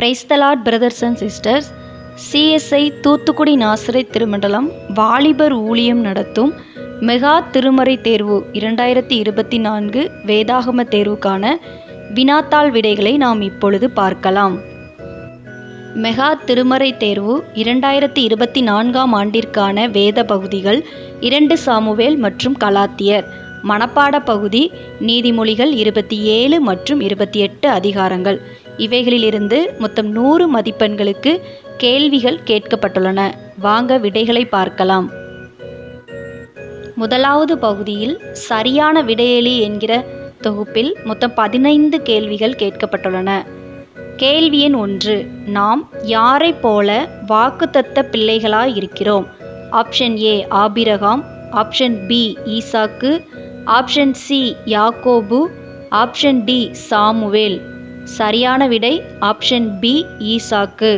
Praise the lord brothers and sisters CSI Thoothukudi நாசரை திருமண்டலம் வாலிபர் ஊழியம் நடத்தும் மெகா திருமறை தேர்வு இரண்டாயிரத்தி இருபத்தி நான்கு வேதாகம தேர்வுக்கான வினாத்தாள் விடைகளை நாம் இப்பொழுது பார்க்கலாம். மெகா திருமறை தேர்வு இரண்டாயிரத்தி இருபத்தி நான்காம் ஆண்டிற்கான வேத பகுதிகள் இரண்டு சாமுவேல் மற்றும் கலாத்தியர். மனப்பாட பகுதி நீதிமொழிகள் இருபத்தி ஏழு மற்றும் இருபத்தி எட்டு அதிகாரங்கள். இவைகளிலிருந்து மொத்தம் நூறு மதிப்பெண்களுக்கு கேள்விகள் கேட்கப்பட்டுள்ளன. வாங்க விடைகளை பார்க்கலாம். முதலாவது பகுதியில் சரியான விடையெளி என்கிற தொகுப்பில் மொத்தம் பதினைந்து கேள்விகள் கேட்கப்பட்டுள்ளன. கேள்வி எண் ஒன்று நாம் யாரைப் போல வாக்குத்தத்த பிள்ளைகளாய் இருக்கிறோம்? Option A Abraham. Option B Isaac. Option C யாக்கோபு. Option D Samuel. சரியான விடை ஆப்ஷன் பி ஈசாக்கு.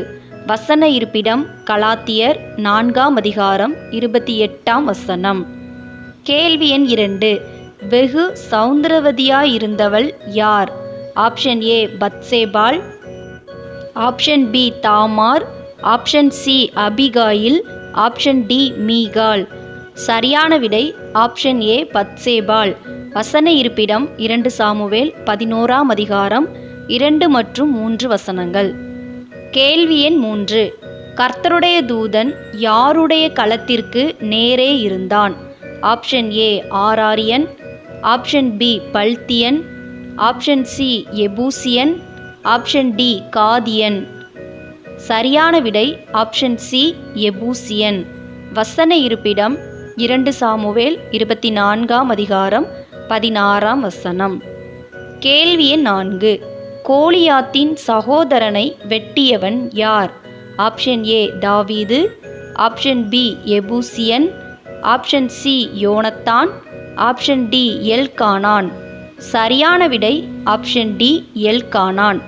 வசன இருப்பிடம் கலாத்தியர் நான்காம் அதிகாரம் இருபத்தி எட்டாம் வசனம். கேள்வி எண் இரண்டு. வெகு சௌந்தரவதியாயிருந்தவள் யார்? Option A பத்சேபால் option B Tamar. Option C Abigail. Option D Michal சரியான விடை ஆப்ஷன் ஏ பத்சேபால் வசன இருப்பிடம் இரண்டு சாமுவேல் பதினோராம் அதிகாரம் இரண்டு மற்றும் மூன்று வசனங்கள். கேள்வி எண் மூன்று. கர்த்தருடைய தூதன் யாருடைய களத்திற்கு நேரே இருந்தான்? ஆப்ஷன் ஏ ஆராரியன். ஆப்ஷன் பி பல்தியன் ஆப்ஷன் சி எபூசியன். ஆப்ஷன் டி காதியன். சரியான விடை ஆப்ஷன் சி எபூசியன். வசன இருப்பிடம் இரண்டு சாமுவேல் இருபத்தி நான்காம் அதிகாரம் பதினாறாம் வசனம். கேள்வி எண் நான்கு. கோலியாத்தின் சகோதரனை வெட்டியவன் யார்? ஆப்ஷன் ஏ தாவீது. ஆப்ஷன் பி எபூசியன். ஆப்ஷன் சி யோனத்தான். ஆப்ஷன் டி எல்கானான் சரியான விடை ஆப்ஷன் டி எல்கானான்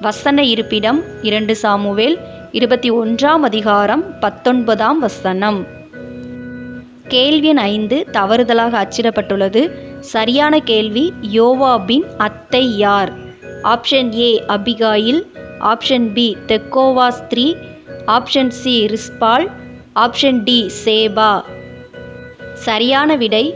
வசன இருப்பிடம் இரண்டு சாமுவேல் இருபத்தி ஒன்றாம் அதிகாரம் பத்தொன்பதாம் வசனம். கேள்வியின் ஐந்து தவறுதலாக அச்சிடப்பட்டுள்ளது. சரியான கேள்வி யோவாபின் அத்தை யார்? Option A Abigail option B தெக்கோவா ஸ்திரீ ஆப்ஷன் சி ரிஸ்பால் ஆப்ஷன் டி சேபா. சரியான விடை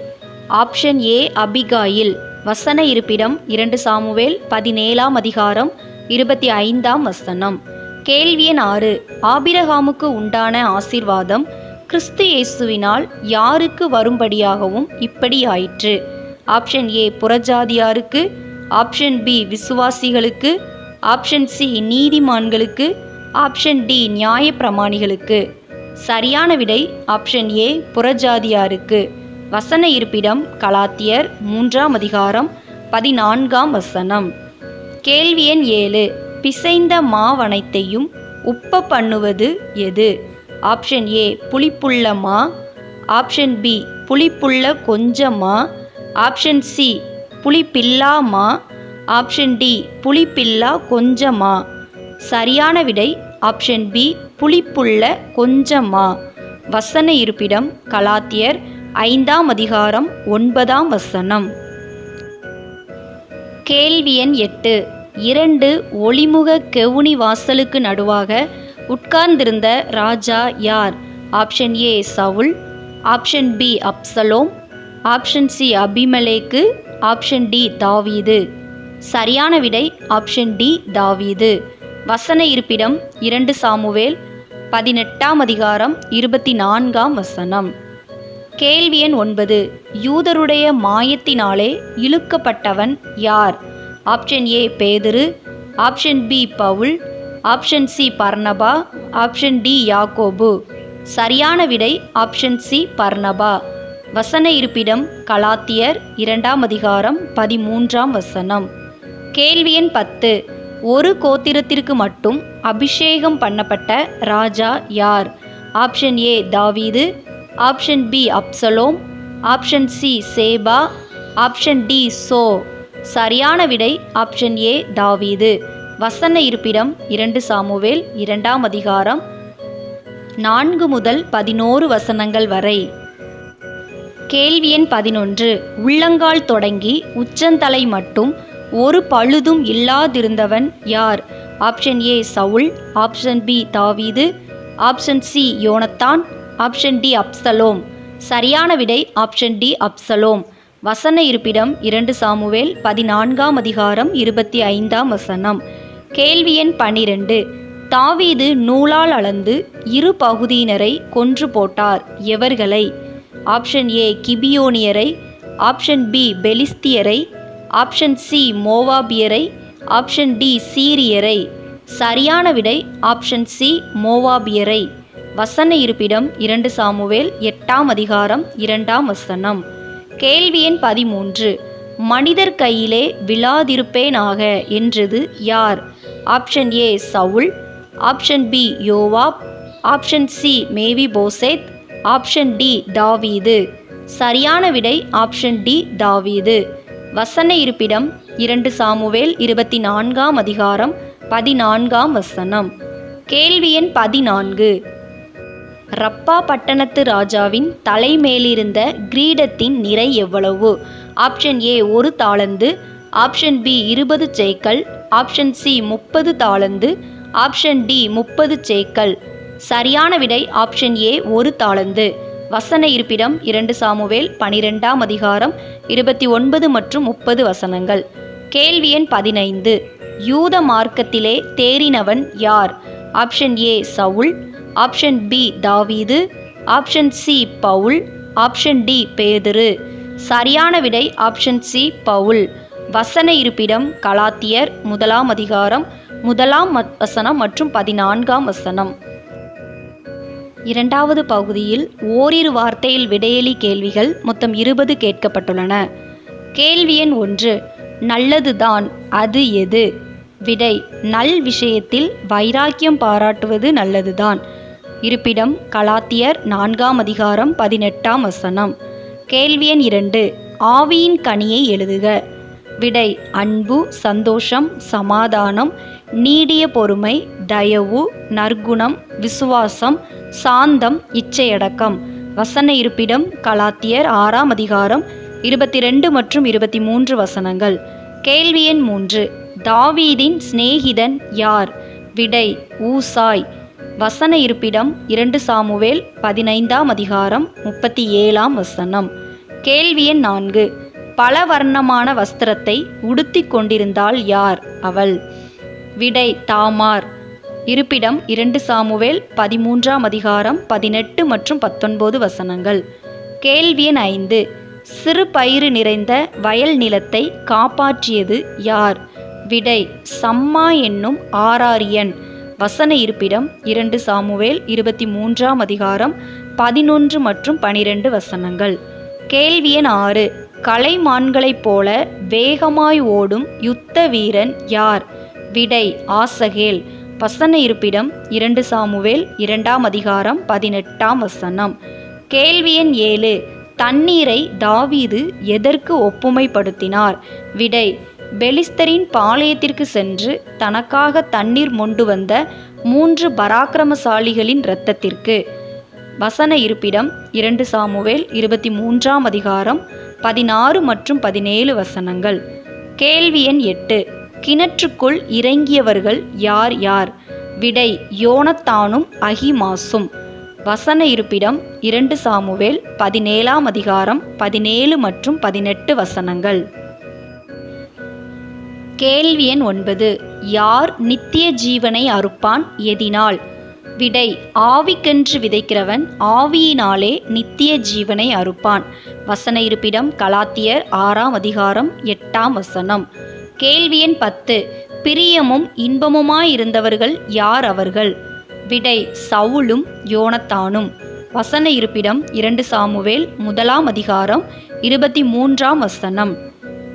ஆப்ஷன் ஏ அபிகாயில் வசன இருப்பிடம் இரண்டு சாமுவேல் பதினேழாம் அதிகாரம் இருபத்தி ஐந்தாம் வசனம். கேள்வி எண் ஆறு ஆபிரகாமுக்கு உண்டான ஆசிர்வாதம் கிறிஸ்து இயேசுவினால் யாருக்கு வரும்படியாகவும் இப்படி ஆயிற்று ஆப்ஷன் ஏ புறஜாதியாருக்கு ஆப்ஷன் பி விசுவாசிகளுக்கு ஆப்ஷன் சி நீதிமான்களுக்கு ஆப்ஷன் டி நியாய பிரமாணிகளுக்கு சரியான விடை ஆப்ஷன் ஏ புறஜாதியாருக்கு. வசன இருப்பிடம் கலாத்தியர் மூன்றாம் அதிகாரம் பதினான்காம் வசனம். கேள்வி எண் ஏழு. பிசைந்த மாவனைத்தையும் உப்ப பண்ணுவது எது? ஆப்ஷன் ஏ புளிப்புள்ள மா. ஆப்ஷன் பி புளிப்புள்ள கொஞ்சமா ஆப்ஷன் சி புளிப்பில்லாமா ஆப்ஷன் டி புளிப்பில்லா கொஞ்சமா. சரியான விடை ஆப்ஷன் பி புளிப்புள்ள கொஞ்சமா. வசன இருப்பிடம் கலாத்தியர் ஐந்தாம் அதிகாரம் ஒன்பதாம் வசனம். கேள்வி எண் எட்டு. இரண்டு ஒளிமுக கெவுனி வாசலுக்கு நடுவாக உட்கார்ந்திருந்த ராஜா யார்? Option A Saul. Option B Absalom. Option C அபிமலேக்கு. Option D தாவீது. சரியான விடை ஆப்ஷன் டி தாவீது. வசன இருப்பிடம் இரண்டு சாமுவேல் பதினெட்டாம் அதிகாரம் இருபத்தி நான்காம் வசனம். கேள்வி எண் ஒன்பது. யூதருடைய மாயத்தினாலே இழுக்கப்பட்டவன் யார்? ஆப்ஷன் ஏ பேதுரு. Option B Paul. Option C பர்னபா. ஆப்ஷன் டி யாக்கோபு. சரியான விடை ஆப்ஷன் சி பர்னபா. வசன இருப்பிடம் கலாத்தியர் இரண்டாம் அதிகாரம் பதிமூன்றாம் வசனம். கேள்வி எண் பத்து. ஒரு கோத்திரத்திற்கு மட்டும் அபிஷேகம் பண்ணப்பட்ட ராஜா யார்? ஆப்ஷன் ஏ தாவீது. Option B Absalom. Option C சேபா. ஆப்ஷன் டி சோ. சரியான விடை ஆப்ஷன் ஏ தாவீது. வசன இருப்பிடம் இரண்டு சாமுவேல் இரண்டாம் அதிகாரம் நான்கு முதல் பதினோரு வசனங்கள் வரை. கேள்வி எண் பதினொன்று. உள்ளங்கால் தொடங்கி உச்சந்தலை மட்டும் ஒரு பழுதும் இல்லாதிருந்தவன் யார்? Option A Saul option B தாவீது option C Jonathan option D Absalom. சரியான விடை ஆப்ஷன் டி அப்சலோம். வசன இருப்பிடம் இரண்டு சாமுவேல் பதினான்காம் அதிகாரம் இருபத்தி ஐந்தாம் வசனம். கேள்வி எண் பன்னிரண்டு. தாவீது நூலால் அளந்து இரு பகுதியினரை கொன்று போட்டார் எவர்களை? ஆப்ஷன் ஏ கிபியோனியரை ஆப்ஷன் பி பெலிஸ்தியரை ஆப்ஷன் சி மோவாபியரை ஆப்ஷன் டி சீரியரை. சரியான விடை ஆப்ஷன் சி மோவாபியரை. வசன இருப்பிடம் இரண்டு சாமுவேல் எட்டாம் அதிகாரம் இரண்டாம் வசனம். கேள்வி எண் பதிமூன்று. மனிதர் கையிலே விழாதிருப்பேனாக என்றது யார்? Option A Saul option B Joab option C மேவி போசேத் ஆப்ஷன் டி தாவீது. சரியான விடை ஆப்ஷன் டி தாவீது. வசன இருப்பிடம் இரண்டு சாமுவேல் இருபத்தி நான்காம் அதிகாரம் பதினான்காம் வசனம். கேள்வி எண் பதினான்கு. ரப்பா பட்டணத்து ராஜாவின் தலைமேலிருந்த கிரீடத்தின் நிறை எவ்வளவு? ஆப்ஷன் ஏ ஒரு தாளந்து. ஆப்ஷன் பி இருபது சேக்கல். ஆப்ஷன் சி முப்பது தாளந்து. ஆப்ஷன் டி முப்பது சேக்கல். சரியான விடை ஆப்ஷன் ஏ ஒரு தாளந்து. வசன இருப்பிடம் இரண்டு சாமுவேல் பனிரெண்டாம் அதிகாரம் இருபத்தி ஒன்பது மற்றும் முப்பது வசனங்கள். கேள்வி எண் பதினைந்து. யூத மார்க்கத்திலே தேறினவன் யார்? Option A Saul. Option B தாவீது. Option C Paul. Option D பேதுரு. சரியான விடை ஆப்ஷன் சி பவுல். வசன இருப்பிடம் கலாத்தியர் முதலாம் அதிகாரம் முதலாம் மத்- வசனம் மற்றும் பதினான்காம் வசனம். இரண்டாவது பகுதியில் ஓரிரு வார்த்தையில் விடையெளி கேள்விகள் மொத்தம் இருபது கேட்கப்பட்டுள்ளன. கேள்வி எண் ஒன்று நல்லதுதான் அது எது? விடை நல் விஷயத்தில் வைராக்கியம் பாராட்டுவது நல்லதுதான். இருப்பிடம் கலாத்தியர் நான்காம் அதிகாரம் பதினெட்டாம் வசனம். கேள்வி எண் இரண்டு ஆவியின் கனியை எழுதுக. விடை அன்பு சந்தோஷம் சமாதானம் நீடிய பொறுமை தயவு நற்குணம் விசுவாசம் சாந்தம் இச்சையடக்கம். வசன இருப்பிடம் கலாத்தியர் ஆறாம் அதிகாரம் இருபத்தி ரெண்டு மற்றும் இருபத்தி மூன்று வசனங்கள். கேள்வி எண் மூன்று. தாவீதின் சிநேகிதன் யார்? விடை ஊசாய். வசன இருப்பிடம் இரண்டு சாமுவேல் பதினைந்தாம் அதிகாரம் முப்பத்தி ஏழாம் வசனம். கேள்வி எண் நான்கு. பல வர்ணமான வஸ்திரத்தை உடுத்திக் கொண்டிருந்தாள் யார்? அவள். விடை தாமார். இருப்பிடம் இரண்டு சாமுவேல் பதிமூன்றாம் அதிகாரம் பதினெட்டு மற்றும் பத்தொன்பது வசனங்கள். கேள்வி எண் ஐந்து. சிறு பயிறு நிறைந்த வயல் நிலத்தை காப்பாற்றியது யார்? விடை சம்மா என்னும் ஆராரியன் வசன இருப்பிடம் இரண்டு சாமுவேல் இருபத்தி மூன்றாம் அதிகாரம் பதினொன்று மற்றும் பனிரெண்டு வசனங்கள். கேள்வி எண் ஆறு. கலைமான்களைப் போல வேகமாய் ஓடும் யுத்த வீரன் யார்? விடை ஆசகேல். வசன இருப்பிடம் இரண்டு சாமுவேல் இரண்டாம் அதிகாரம் பதினெட்டாம் வசனம். கேள்வி எண் ஏழு. தண்ணீரை தாவீது எதற்கு ஒப்புமைப்படுத்தினார்? விடை. பெலிஸ்தரின் பாளையத்திற்கு சென்று தனக்காக தண்ணீர் மொண்டு வந்த மூன்று பராக்கிரமசாலிகளின் இரத்தத்திற்கு. வசன இருப்பிடம் இரண்டு சாமுவேல் இருபத்தி மூன்றாம் அதிகாரம் பதினாறு மற்றும் பதினேழு வசனங்கள். கேள்வி எண் எட்டு. கிணற்றுக்குள் இறங்கியவர்கள் யார் யார்? விடை யோனத்தானும் அகிமாசும். வசன இருப்பிடம் இரண்டு சாமுவேல் பதினேழாம் அதிகாரம் பதினேழு மற்றும் பதினெட்டு வசனங்கள். கேள்வி எண் ஒன்பது. யார் நித்திய ஜீவனை அறுப்பான் எதினால்? விடை ஆவிக்கென்று விதைக்கிறவன் ஆவியினாலே நித்திய ஜீவனை அறுப்பான். வசன இருப்பிடம் கலாத்தியர் ஆறாம் அதிகாரம் எட்டாம் வசனம். கேள்வி எண் பத்து. பிரியமும் இன்பமுமாயிருந்தவர்கள் யார் அவர்கள்? விடை சவுலும் யோனத்தானும். வசன இருப்பிடம் இரண்டு சாமுவேல் முதலாம் அதிகாரம் இருபத்தி மூன்றாம் வசனம்.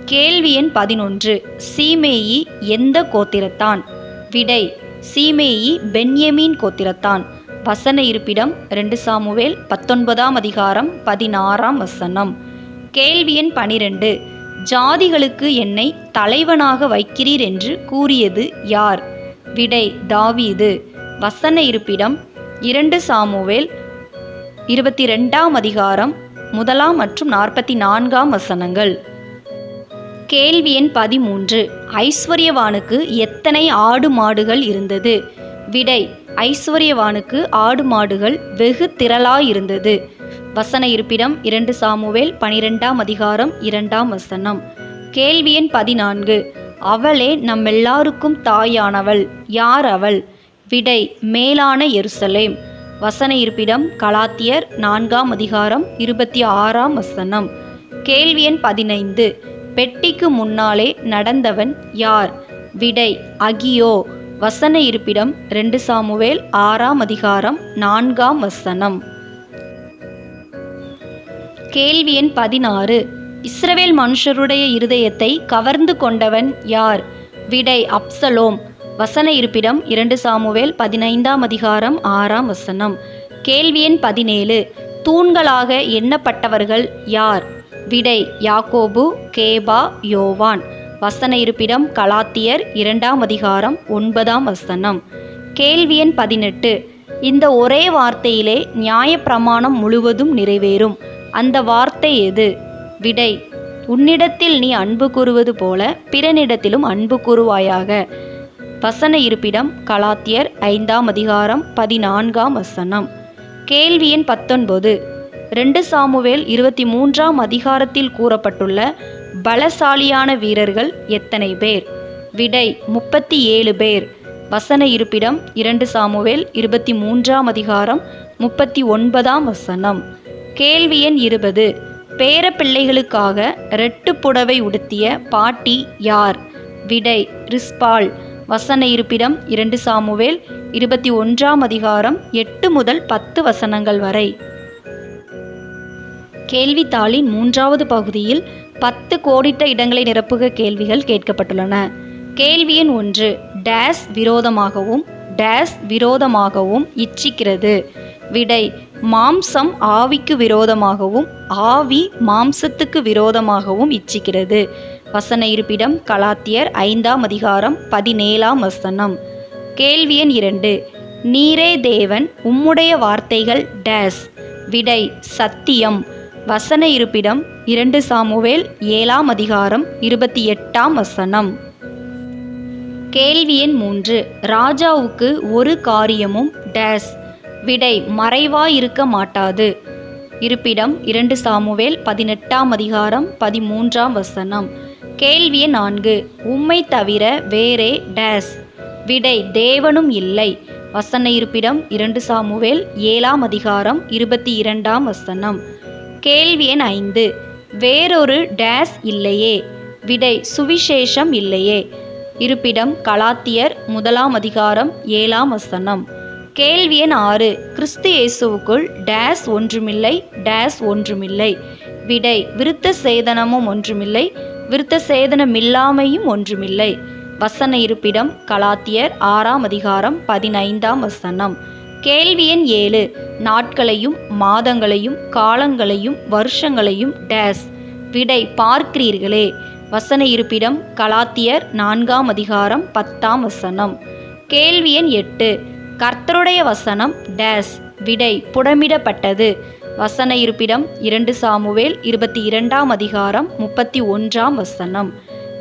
கேள்வி எண் பதினொன்று. சீமேயி எந்த கோத்திரத்தான்? விடை சீமேயி பென்யமீன் கோத்திரத்தான். வசன இருப்பிடம் ரெண்டு சாமுவேல் பத்தொன்பதாம் அதிகாரம் பதினாறாம் வசனம். கேள்வி எண் பனிரெண்டு. ஜாதிகளுக்கு என்னை தலைவனாக வைக்கிறீர் என்று கூறியது யார்? விடை தாவீது. வசன இருப்பிடம் இரண்டு சாமுவேல் இருபத்தி ரெண்டாம் அதிகாரம் முதலாம் மற்றும் நாற்பத்தி நான்காம் வசனங்கள். கேள்வி எண் பதிமூன்று. ஐஸ்வர்யவானுக்கு எத்தனை ஆடு மாடுகள் இருந்தது? விடை ஐஸ்வர்யவானுக்கு ஆடு மாடுகள் வெகு திரளாயிருந்தது. வசன இருப்பிடம் இரண்டு சாமுவேல் பனிரெண்டாம் அதிகாரம் இரண்டாம் வசனம். கேள்வி எண் பதினான்கு. அவளே நம்மெல்லாருக்கும் தாயானவள் யார் அவள்? விடை மேலான எருசலேம். வசன இருப்பிடம் கலாத்தியர் நான்காம் அதிகாரம் இருபத்தி ஆறாம் வசனம். கேள்வி எண் பதினைந்து. பெட்டிக்கு முன்னாலே நடந்தவன் யார்? விடை அகியோ. வசன இருப்பிடம் ரெண்டு சாமுவேல் ஆறாம் அதிகாரம் நான்காம் வசனம். கேள்வி எண் பதினாறு. இஸ்ரவேல் மனுஷருடைய இருதயத்தை கவர்ந்து கொண்டவன் யார்? விடை அப்சலோம். வசன இருப்பிடம் இரண்டு சாமுவேல் பதினைந்தாம் அதிகாரம் ஆறாம் வசனம். கேள்வி எண் பதினேழு. தூண்களாக எண்ணப்பட்டவர்கள் யார்? விடை யாக்கோபு கேபா யோவான். வசன இருப்பிடம் கலாத்தியர் இரண்டாம் அதிகாரம் ஒன்பதாம் வசனம். கேள்வி எண் பதினெட்டு. இந்த ஒரே வார்த்தையிலே நியாயப்பிரமாணம் முழுவதும் நிறைவேறும். அந்த வார்த்தை எது? விடை. உன்னிடத்தில் நீ அன்பு கூறுவது போல பிறனிடத்திலும் அன்பு கூறுவாயாக. வசன இருப்பிடம் கலாத்தியர் ஐந்தாம் அதிகாரம் பதினான்காம் வசனம். கேள்வி எண் பத்தொன்பது. ரெண்டு சாமுவேல் இருபத்தி மூன்றாம் அதிகாரத்தில் கூறப்பட்டுள்ள பலசாலியான வீரர்கள் எத்தனை பேர்? விடை முப்பத்தி ஏழு பேர். வசன இருப்பிடம் இரண்டு சாமுவேல் இருபத்தி மூன்றாம் அதிகாரம் முப்பத்தி ஒன்பதாம் வசனம். கேள்வி எண் இருபது. பேர பிள்ளைகளுக்காக ரெட்டு புடவை உடுத்திய பாட்டி யார்? விடை ரிஸ்பால். வசன இருப்பிடம் இரண்டு சாமுவேல் இருபத்தி ஒன்றாம் அதிகாரம் எட்டு முதல் பத்து வசனங்கள் வரை. கேள்வித்தாளின் மூன்றாவது பகுதியில் பத்து கோடிட்ட இடங்களை நிரப்புக கேள்விகள் கேட்கப்பட்டுள்ளன. கேள்வி எண் ஒன்று டேஸ் விரோதமாகவும் டேஸ் விரோதமாகவும் இச்சிக்கிறது. விடை மாம்சம் ஆவிக்கு விரோதமாகவும் ஆவி மாம்சத்துக்கு விரோதமாகவும் இச்சிக்கிறது. வசன இருப்பிடம் கலாத்தியர் ஐந்தாம் அதிகாரம் பதினேழாம் வசனம். கேள்வி எண் இரண்டு. நீரே தேவன் உம்முடைய வார்த்தைகள் டேஸ். விடை சத்தியம். வசன இருப்பிடம் இரண்டு சாமுவேல் ஏழாம் அதிகாரம் இருபத்தி எட்டாம் வசனம். கேள்வி எண் மூன்று. ராஜாவுக்கு ஒரு காரியமும் டேஸ். விடை மறைவாயிருக்க மாட்டாது. இருப்பிடம் இரண்டு சாமுவேல் பதினெட்டாம் அதிகாரம் பதிமூன்றாம் வசனம். கேள்வி நான்கு. உம்மை தவிர வேறே டேஸ். விடை தேவனும் இல்லை. வசன இருப்பிடம் இரண்டு சாமுவேல் ஏழாம் அதிகாரம் இருபத்தி இரண்டாம் வசனம். கேள்வி எண் ஐந்து. வேறொரு டேஸ் இல்லையே. விடை சுவிசேஷம் இல்லையே. இருப்பிடம் கலாத்தியர் முதலாம் அதிகாரம் ஏழாம் வசனம். கேள்வி எண் ஆறு. கிறிஸ்து இயேசுவுக்குள் டேஸ் ஒன்றுமில்லை டேஸ் ஒன்றுமில்லை. விடை விருத்த சேதனமும் ஒன்றுமில்லை விருத்த சேதனமில்லாமையும் ஒன்றுமில்லை. வசன இருப்பிடம் கலாத்தியர் ஆறாம் அதிகாரம் பதினைந்தாம் வசனம். கேள்வி எண் ஏழு. நாட்களையும் மாதங்களையும் காலங்களையும் வருஷங்களையும் டேஸ். விடை பார்க்கிறீர்களே. வசன இருப்பிடம் கலாத்தியர் நான்காம் அதிகாரம் பத்தாம் வசனம். கேள்வி எண் எட்டு. கர்த்தருடைய வசனம் டேஸ் விடை புடமிடப்பட்டது. வசன இருப்பிடம் இரண்டு சாமுவேல் இருபத்தி இரண்டாம் அதிகாரம் முப்பத்தி ஒன்றாம் வசனம்.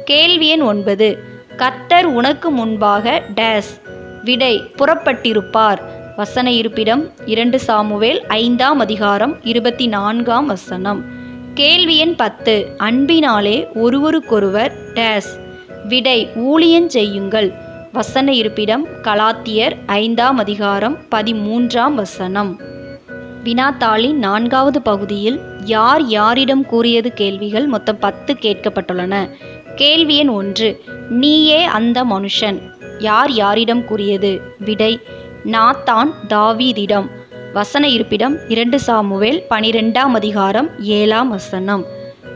கேள்வி எண் ஒன்பது. கர்த்தர் உனக்கு முன்பாக டேஸ் விடை புறப்பட்டிருப்பார். வசன இருப்பிடம் இரண்டு சாமுவேல் ஐந்தாம் அதிகாரம் இருபத்தி நான்காம் வசனம். கேள்வி எண் பத்து. அன்பினாலே ஒருவருக்கொருவர் டேஸ் விடை ஊழியன் செய்யுங்கள். வசன இருப்பிடம் கலாத்தியர் ஐந்தாம் அதிகாரம் பதிமூன்றாம் வசனம். வினாத்தாளின் நான்காவது பகுதியில் யார் யாரிடம் கூறியது கேள்விகள் மொத்தம் பத்து கேட்கப்பட்டுள்ளன. கேள்வி எண் ஒன்று நீயே அந்த மனுஷன் யார் யாரிடம் கூறியது? விடை நாத்தான் தாவீதிடம். வசன இருப்பிடம் இரண்டு சாமுவேல் பனிரெண்டாம் அதிகாரம் ஏழாம் வசனம்.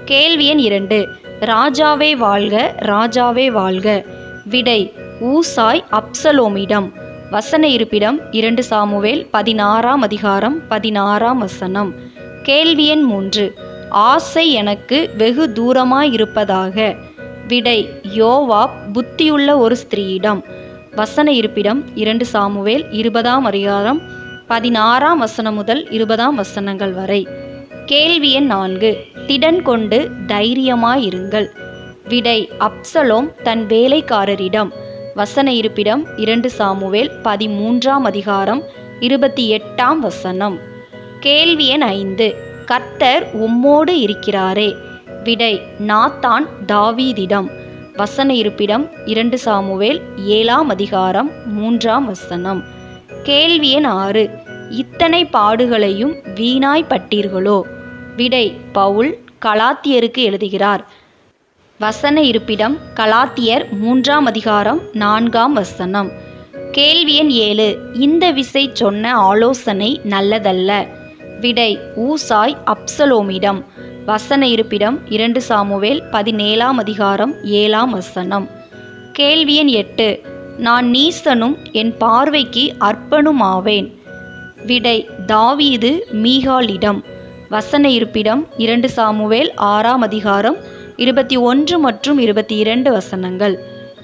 கேள்வி எண் இரண்டு ராஜாவே வாழ்க ராஜாவே வாழ்க. விடை ஊசாய் அப்சலோமிடம். வசன இருப்பிடம் இரண்டு சாமுவேல் பதினாறாம் அதிகாரம் பதினாறாம் வசனம். கேள்வி எண் மூன்று. ஆசை எனக்கு வெகு தூரமாயிருப்பதாக. விடை யோவாப் புத்தியுள்ள ஒரு ஸ்திரீயிடம். வசன இருப்பிடம் இரண்டு சாமுவேல் இருபதாம் அதிகாரம் பதினாறாம் வசனம் முதல் இருபதாம் வசனங்கள் வரை. கேள்வி எண் நான்கு. திடன் கொண்டு தைரியமாயிருங்கள். விடை அப்சலோம் தன் வேலைக்காரரிடம். வசன இருப்பிடம் இரண்டு சாமுவேல் பதிமூன்றாம் அதிகாரம் இருபத்தி எட்டாம் வசனம். கேள்வி எண் ஐந்து. கர்த்தர் உம்மோடு இருக்கிறாரே. விடை நாத்தான் தாவீதிடம். வசன இருப்பிடம் இரண்டு சாமுவேல் ஏழாம் அதிகாரம் மூன்றாம் வசனம். கேள்வி எண் ஆறு. இத்தனை பாடுகளையும் வீணாய் பட்டீர்களோ விடை பவுல் கலாத்தியருக்கு எழுதுகிறார். வசன இருப்பிடம் கலாத்தியர் மூன்றாம் அதிகாரம் நான்காம் வசனம். கேள்வியன் ஏழு. இந்த விசை சொன்ன ஆலோசனை நல்லதல்ல. விடை ஊசாய் அப்சலோமிடம். வசன இருப்பிடம் இரண்டு சாமுவேல் பதினேழாம் அதிகாரம் ஏழாம் வசனம். கேள்வியன் எட்டு. நான் நீசனும் என் பார்வைக்கு அர்ப்பணுமாவேன் விடை தாவீது மீகாலிடம் வசன இருப்பிடம் இரண்டு சாமுவேல் ஆறாம் அதிகாரம் இருபத்தி ஒன்று மற்றும் இருபத்தி இரண்டு வசனங்கள்.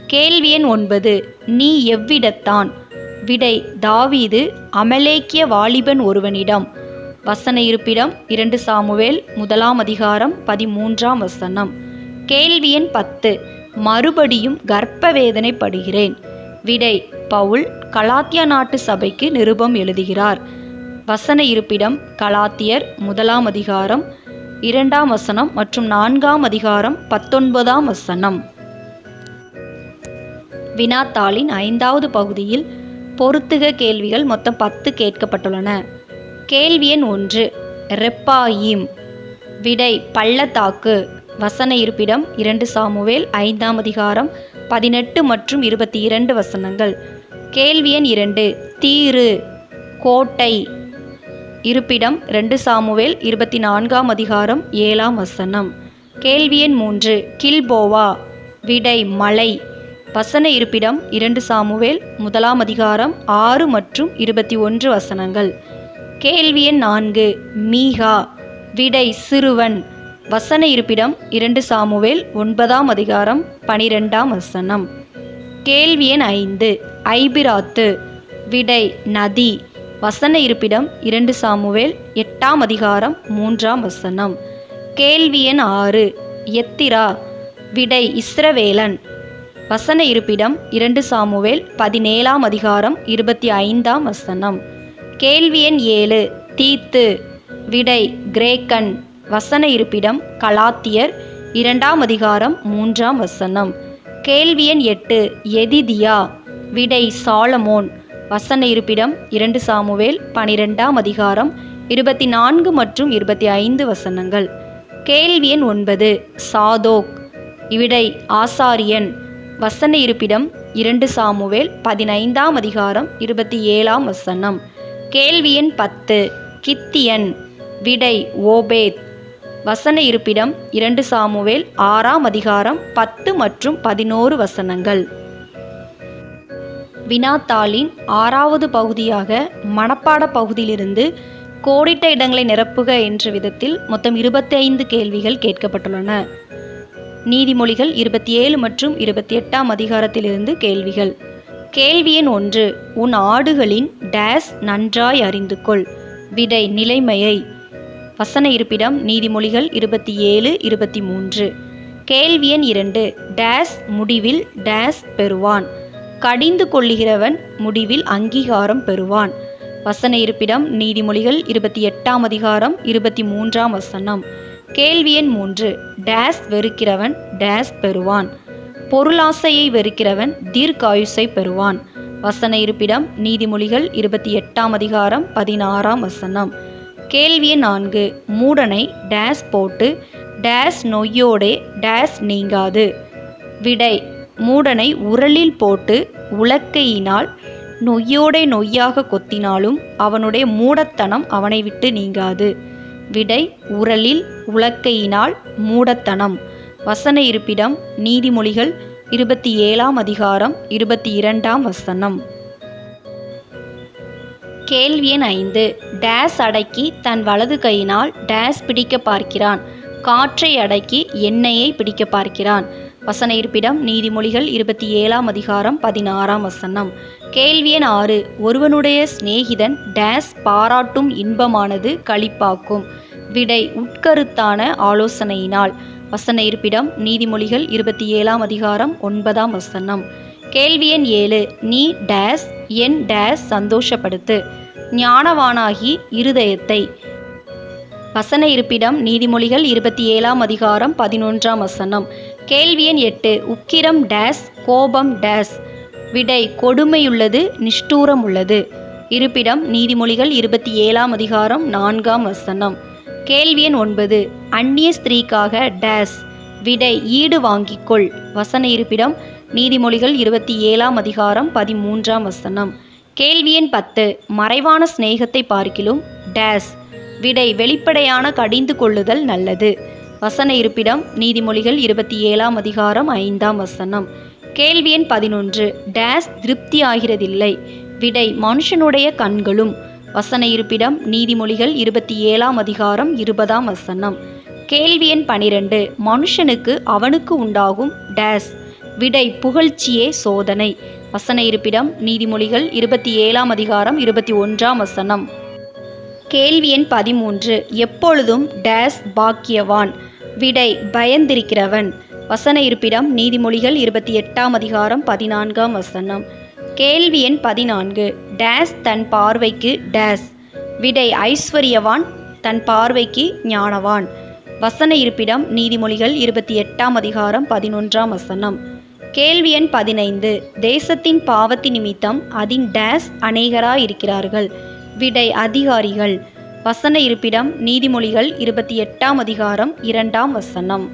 கேள்வி எண் ஒன்பது நீ எவ்விடத்தான்? விடை தாவீது அமலேக்கிய வாலிபன் ஒருவனிடம். வசன இருப்பிடம் இரண்டு சாமுவேல் முதலாம் அதிகாரம் பதிமூன்றாம் வசனம். கேள்வி எண் பத்து மறுபடியும் கர்ப்ப வேதனைப்படுகிறேன் விடை பவுல் கலாத்தியா நாட்டு சபைக்கு நிருபம் எழுதுகிறார். வசன இருப்பிடம் கலாத்தியர் முதலாம் அதிகாரம் இரண்டாம் வசனம் மற்றும் நான்காம் அதிகாரம் பத்தொன்பதாம் வசனம். வினாத்தாளின் ஐந்தாவது பகுதியில் பொருத்துக கேள்விகள் மொத்தம் பத்து கேட்கப்பட்டுள்ளன. கேள்வி எண் ஒன்று ரெப்பாயிம். விடை பள்ளத்தாக்கு. வசன இருப்பிடம் இரண்டு சாமுவேல் ஐந்தாம் அதிகாரம் பதினெட்டு மற்றும் இருபத்தி இரண்டு வசனங்கள். கேள்வி எண் இரண்டு தீரு கோட்டை. இருப்பிடம் ரெண்டு சாமுவேல் இருபத்தி நான்காம் அதிகாரம் ஏழாம் வசனம். கேள்வி எண் மூன்று. கில்போவா. விடை மலை. வசன இருப்பிடம் இரண்டு சாமுவேல் முதலாம் அதிகாரம் ஆறு மற்றும் இருபத்தி ஒன்று வசனங்கள். கேள்வி எண் நான்கு. மீகா. விடை சிறுவன். வசன இருப்பிடம் இரண்டு சாமுவேல் ஒன்பதாம் அதிகாரம் பனிரெண்டாம் வசனம். கேள்வி எண் ஐந்து. ஐபிராத்து. விடை நதி. வசன இருப்பிடம் இரண்டு சாமுவேல் எட்டாம் அதிகாரம் மூன்றாம் வசனம். கேள்வி எண் ஆறு. எத்திரா விடை இஸ்ரவேலன். வசன இருப்பிடம் இரண்டு சாமுவேல் பதினேழாம் அதிகாரம் இருபத்தி ஐந்தாம் வசனம். கேள்வி எண் ஏழு. தீத்து விடை கிரேக்கன். வசன இருப்பிடம் கலாத்தியர் இரண்டாம் அதிகாரம் மூன்றாம் வசனம். கேள்வி எண் எட்டு. எதிதியா விடை சாலமோன். வசன இருப்பிடம் இரண்டு சாமுவேல் பனிரெண்டாம் அதிகாரம் இருபத்தி நான்கு மற்றும் இருபத்தி ஐந்து வசனங்கள். கேள்வி எண் ஒன்பது சாதோக். இவிடை ஆசாரியன். வசன இருப்பிடம் இரண்டு சாமுவேல் பதினைந்தாம் அதிகாரம் இருபத்தி ஏழாம் வசனம். கேள்வி எண் பத்து கித்தியன். விடை ஓபேத். வசன இருப்பிடம் இரண்டு சாமுவேல் ஆறாம் அதிகாரம் பத்து மற்றும் பதினோரு வசனங்கள். வினாத்தாளின் ஆறாவது பகுதியாக மனப்பாட பகுதியிலிருந்து கோடிட்ட இடங்களை நிரப்புக என்ற விதத்தில் மொத்தம் இருபத்தி ஐந்து கேள்விகள் கேட்கப்பட்டுள்ளன. நீதிமொழிகள் இருபத்தி ஏழு மற்றும் இருபத்தி எட்டாம் அதிகாரத்திலிருந்து கேள்விகள். கேள்வி எண் ஒன்று உன் ஆடுகளின் டேஸ் நன்றாய் அறிந்து கொள் விடை நிலைமையை. வசன இருப்பிடம் நீதிமொழிகள் இருபத்தி ஏழு இருபத்தி மூன்று கேள்வி எண் இரண்டு டேஸ் முடிவில் டேஸ் பெறுவான். கடிந்து கொள்ளுகிறவன் முடிவில் அங்கீகாரம் பெறுவான். வசன இருப்பிடம் நீதிமொழிகள் இருபத்தி எட்டாம் அதிகாரம் இருபத்தி மூன்றாம் வசனம். கேள்வி எண் மூன்று. டேஸ் வெறுக்கிறவன் டேஸ் பெறுவான். பொருளாசையை வெறுக்கிறவன் தீர்க்காயுசை பெறுவான். வசன இருப்பிடம் நீதிமொழிகள் இருபத்தி எட்டாம் அதிகாரம் பதினாறாம் வசனம். கேள்வி நான்கு. மூடனை டேஸ் போட்டு டேஸ் நொய்யோடே டேஸ் நீங்காது. விடை. மூடனை உரலில் போட்டு உலக்கையினால் நொய்யோடே நொய்யாக கொத்தினாலும் அவனுடைய மூடத்தனம் அவனை விட்டு நீங்காது. விடை உரலில் உலக்கையினால் மூடத்தனம். வசன இருப்பிடம் நீதிமொழிகள் இருபத்தி ஏழாம் அதிகாரம் இருபத்தி இரண்டாம் வசனம். கேள்வி எண் ஐந்து. டேஸ் அடக்கி தன் வலது கையினால் டேஸ் பிடிக்க பார்க்கிறான். காற்றை அடக்கி எண்ணெயை பிடிக்க பார்க்கிறான். வசன இருப்பிடம் நீதிமொழிகள் இருபத்தி ஏழாம் அதிகாரம் பதினாறாம் வசனம். கேள்வி எண் ஆறு ஒருவனுடைய சிநேகிதன் டேஸ் பாராட்டும் இன்பமானது களிப்பாக்கும். விடை உட்கருத்தான ஆலோசனையினால். வசன இருப்பிடம் நீதிமொழிகள் இருபத்தி ஏழாம் அதிகாரம் ஒன்பதாம் வசனம். கேள்வி எண் ஏழு நீ டேஸ் என் டேஸ் சந்தோஷப்படுத்து. ஞானவானாகி இருதயத்தை. வசன இருப்பிடம் நீதிமொழிகள் இருபத்தி ஏழாம் அதிகாரம் பதினொன்றாம் வசனம். கேள்வி எண் எட்டு. உக்கிரம் டேஸ் கோபம் டேஸ். விடை கொடுமையுள்ளது நிஷ்டூரம் உள்ளது இருப்பிடம் நீதிமொழிகள் இருபத்தி ஏழாம் அதிகாரம் நான்காம் வசனம். கேள்வி எண் ஒன்பது. அந்நிய ஸ்திரீக்காக டேஸ். விடை ஈடு வாங்கிக்கொள். வசன இருப்பிடம் நீதிமொழிகள் இருபத்தி ஏழாம் அதிகாரம் பதிமூன்றாம் வசனம். கேள்வி எண் பத்து. மறைவான சிநேகத்தை பார்க்கிலும் டேஸ். விடை வெளிப்படையான கடிந்து கொள்ளுதல் நல்லது. வசன இருப்பிடம் நீதிமொழிகள் இருபத்தி ஏழாம் அதிகாரம் ஐந்தாம் வசனம். கேள்வி எண் பதினொன்று. டேஸ் திருப்தி ஆகிறதில்லை. விடை மனுஷனுடைய கண்களும். வசன இருப்பிடம் நீதிமொழிகள் இருபத்தி ஏழாம் அதிகாரம் இருபதாம் வசனம். கேள்வி எண் பனிரெண்டு. மனுஷனுக்கு அவனுக்கு உண்டாகும் டேஸ். விடை புகழ்ச்சியே சோதனை. வசன இருப்பிடம் நீதிமொழிகள் இருபத்தி ஏழாம் அதிகாரம் இருபத்தி ஒன்றாம் வசனம். கேள்வி எண் பதிமூன்று. எப்பொழுதும் டேஸ் பாக்கியவான். விடை பயந்திருக்கிறவன். வசன இருப்பிடம் நீதிமொழிகள் இருபத்தி எட்டாம் அதிகாரம் பதினான்காம் வசனம். கேள்வி எண் பதினான்கு. டேஸ் தன் பார்வைக்கு டேஸ். விடை ஐஸ்வர்யவான் தன் பார்வைக்கு ஞானவான். வசன இருப்பிடம் நீதிமொழிகள் இருபத்தி எட்டாம் அதிகாரம் பதினொன்றாம் வசனம். கேள்வி எண் பதினைந்து. தேசத்தின் பாவத்தி நிமித்தம் அதின் டேஸ் அநேகராயிருக்கிறார்கள். விடை அதிகாரிகள். வசன இருப்பிடம் நீதிமொழிகள் இருபத்தி எட்டாம் அதிகாரம் இரண்டாம் வசனம்.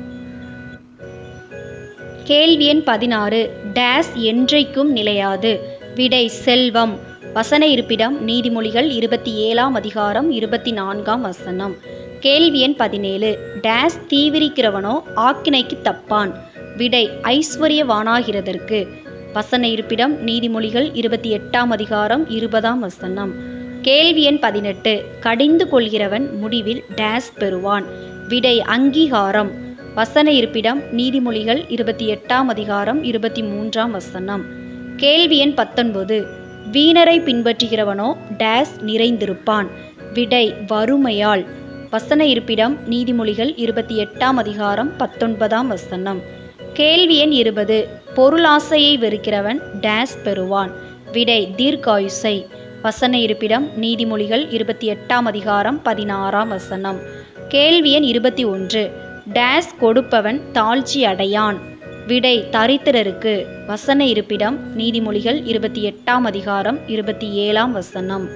கேள்வி எண் பதினாறு டேஸ் என்றைக்கும் நிலையாது. விடை செல்வம். வசன இருப்பிடம் நீதிமொழிகள் இருபத்தி ஏழாம் அதிகாரம் இருபத்தி நான்காம் வசனம். கேள்வி எண் பதினேழு டேஸ் தீவிரிக்கிறவனோ ஆக்கினைக்கு தப்பான். விடை ஐஸ்வர்யவானாகிறதற்கு. வசன இருப்பிடம் நீதிமொழிகள் இருபத்தி எட்டாம் அதிகாரம் இருபதாம் வசனம். கேள்வி எண் பதினெட்டு. கடிந்து கொள்கிறவன் முடிவில் டேஸ் பெறுவான். விடை அங்கீகாரம். வசன இருப்பிடம் நீதிமொழிகள் இருபத்தி எட்டாம் அதிகாரம் இருபத்தி மூன்றாம் வசனம். கேள்வி எண் பத்தொன்பது. வீணரை பின்பற்றுகிறவனோ டேஸ் நிறைந்திருப்பான். விடை வறுமையால். வசன இருப்பிடம் நீதிமொழிகள் இருபத்தி எட்டாம் அதிகாரம் பத்தொன்பதாம் வசனம். கேள்வி எண் இருபது. பொருளாசையை வெறுக்கிறவன் டேஸ் பெறுவான். விடை தீர்க்காயுசை. வசன இருப்பிடம் நீதிமொழிகள் இருபத்தி எட்டாம் அதிகாரம் பதினாறாம் வசனம். கேள்வி எண் இருபத்தி ஒன்று. டேஸ் கொடுப்பவன் தாழ்ச்சி அடையான். விடை தரித்திரருக்கு. வசன இருப்பிடம் நீதிமொழிகள் இருபத்தி எட்டாம் அதிகாரம் இருபத்தி ஏழாம் வசனம்.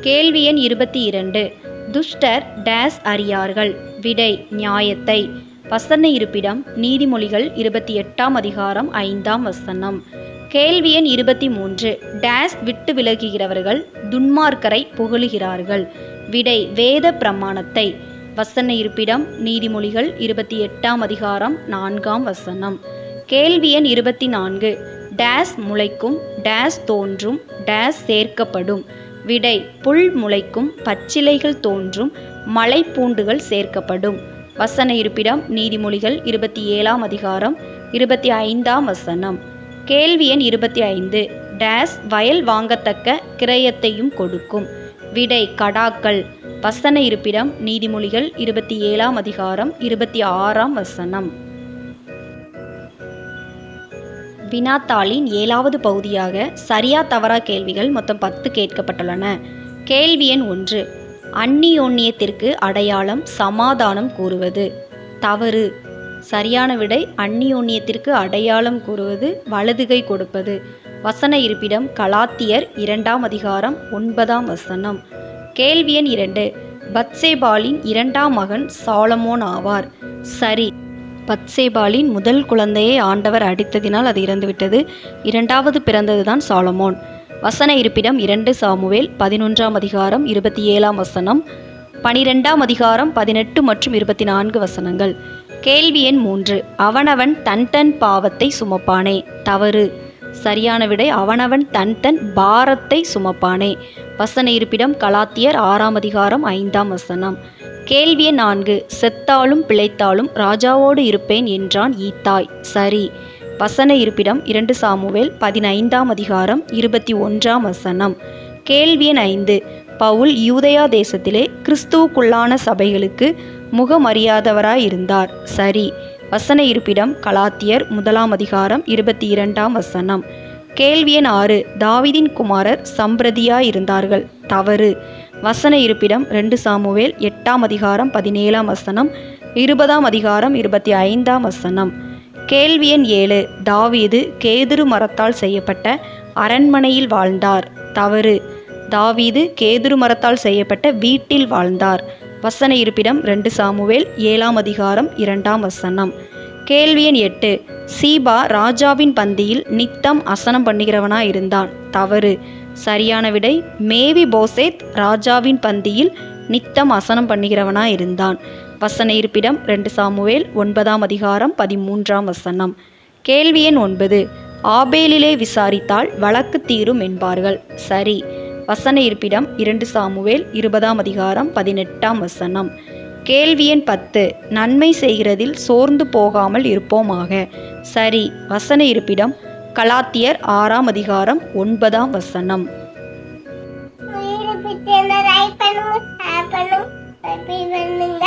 கேள்வி எண் இருபத்தி இரண்டு. துஷ்டர் டேஸ் அறியார்கள். விடை நியாயத்தை. வசன இருப்பிடம் நீதிமொழிகள் இருபத்தி எட்டாம் அதிகாரம் ஐந்தாம் வசனம். கேள்வி எண் இருபத்தி மூன்று. டேஸ் விட்டு விலகுகிறவர்கள் துன்மார்க்கரை புகழுகிறார்கள். விடை வேத பிரமாணத்தை. வசன இருப்பிடம் நீதிமொழிகள் இருபத்தி எட்டாம் அதிகாரம் நான்காம் வசனம். கேள்வி எண் இருபத்தி நான்கு. டேஸ் முளைக்கும் டேஸ் தோன்றும் டேஸ் சேர்க்கப்படும். விடை புல் முளைக்கும் பச்சிலைகள் தோன்றும் மலைப்பூண்டுகள் சேர்க்கப்படும். வசன இருப்பிடம் நீதிமொழிகள் இருபத்தி ஏழாம் அதிகாரம் இருபத்தி ஐந்தாம் வசனம். கேள்வி எண் இருபத்தி ஐந்து. டேஸ் வயல் வாங்கத்தக்க கிரயத்தையும் கொடுக்கும். விடை கடாக்கள். வசன இருப்பிடம் நீதிமொழிகள் இருபத்தி ஏழாம் அதிகாரம் இருபத்தி ஆறாம் வசனம். வினாத்தாளின் ஏழாவது பகுதியாக சரியா தவறா கேள்விகள் மொத்தம் பத்து கேட்கப்பட்டுள்ளன. கேள்வி எண் ஒன்று. அந்நியோன்னியத்திற்கு அடையாளம் சமாதானம் கூறுவது. தவறு. சரியான விடை அந்நியோன்னியத்திற்கு அடையாளம் கூறுவது வலதுகை கொடுப்பது. வசன இருப்பிடம் கலாத்தியர் இரண்டாம் அதிகாரம் ஒன்பதாம் வசனம். கேள்வி எண் இரண்டு. பத்சேபாலின் இரண்டாம் மகன் சாலமோன் ஆவார். சரி. பத்சேபாலின் முதல் குழந்தையை ஆண்டவர் அடித்ததினால் அது இறந்துவிட்டது. இரண்டாவது பிறந்ததுதான் சாலமோன். வசன இருப்பிடம் இரண்டு சாமுவேல் பதினொன்றாம் அதிகாரம் இருபத்தி ஏழாம் வசனம் பனிரெண்டாம் அதிகாரம் பதினெட்டு மற்றும் இருபத்தி நான்கு வசனங்கள். கேள்வி எண் மூன்று. அவனவன் தன் தன் பாவத்தை சுமப்பானே. தவறு. சரியான விடை அவனவன் தன் தன் பாரத்தை சுமப்பானே. வசன இருப்பிடம் கலாத்தியர் ஆறாம் அதிகாரம் ஐந்தாம் வசனம். கேள்வி எண் நான்கு. செத்தாலும் பிழைத்தாலும் ராஜாவோடு இருப்பேன் என்றான் ஈத்தாய். சரி. வசன இருப்பிடம் இரண்டு சாமுவேல் பதினைந்தாம் அதிகாரம் இருபத்தி ஒன்றாம் வசனம். கேள்வி எண் ஐந்து. பவுல் யூதயா தேசத்திலே கிறிஸ்துவுக்குள்ளான சபைகளுக்கு முகமறியாதவராயிருந்தார். சரி. வசன இருப்பிடம் கலாத்தியர் முதலாம் அதிகாரம் இருபத்தி இரண்டாம் வசனம். கேள்வி எண் ஆறு. தாவிதின் குமாரர் சம்பிரதியாயிருந்தார்கள். தவறு. வசன இருப்பிடம் ரெண்டு சாமுவேல் எட்டாம் அதிகாரம் பதினேழாம் வசனம் இருபதாம் அதிகாரம் இருபத்தி ஐந்தாம் வசனம். கேள்வி எண் ஏழு. தாவீது கேதுரு மரத்தால் செய்யப்பட்ட அரண்மனையில் வாழ்ந்தார். தவறு. தாவீது கேதுரு மரத்தால் செய்யப்பட்ட வீட்டில் வாழ்ந்தார். வசன இருப்பிடம் ரெண்டு சாமுவேல் ஏழாம் அதிகாரம் இரண்டாம் வசனம். கேள்வி எண் எட்டு. சீபா ராஜாவின் பந்தியில் நித்தம் அசனம் பண்ணுகிறவனா இருந்தான் தவறு. சரியான விடை மேவி போசேத் ராஜாவின் பந்தியில் நித்தம் அசனம் பண்ணுகிறவனா இருந்தான் வசன இருப்பிடம் ரெண்டு சாமுவேல் ஒன்பதாம் அதிகாரம் பதிமூன்றாம் வசனம். கேள்வி எண் ஒன்பது. ஆபேலிலே விசாரித்தால் வழக்கு தீரும் என்பார்கள். சரி. வசன இருப்பிடம் இரண்டு சாமுவேல் இருபதாம் அதிகாரம் பதினெட்டாம் வசனம். கேள்வி எண் பத்து. நன்மை செய்கிறதில் சோர்ந்து போகாமல் இருப்போமாக. சரி. வசன இருப்பிடம் கலாத்தியர் ஆறாம் அதிகாரம் ஒன்பதாம் வசனம். லைக் பண்ணுங்க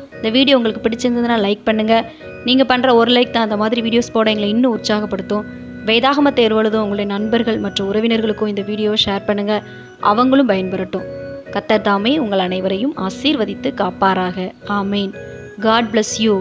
இந்த வீடியோ உங்களுக்கு பிடிச்சிருந்ததுன்னா லைக் பண்ணுங்கள் நீங்கள் பண்ணுற ஒரு லைக் தான் அந்த மாதிரி வீடியோஸ் போட எங்களை இன்னும் உற்சாகப்படுத்தும். வேதாகம தேர்வழுதும் உங்களுடைய நண்பர்கள் மற்றும் உறவினர்களுக்கும் இந்த வீடியோவை ஷேர் பண்ணுங்கள் அவங்களும் பயன்பெறட்டும். கத்தர் தாமே உங்கள் அனைவரையும் ஆசீர்வதித்து காப்பாராக. ஆமேன். God bless you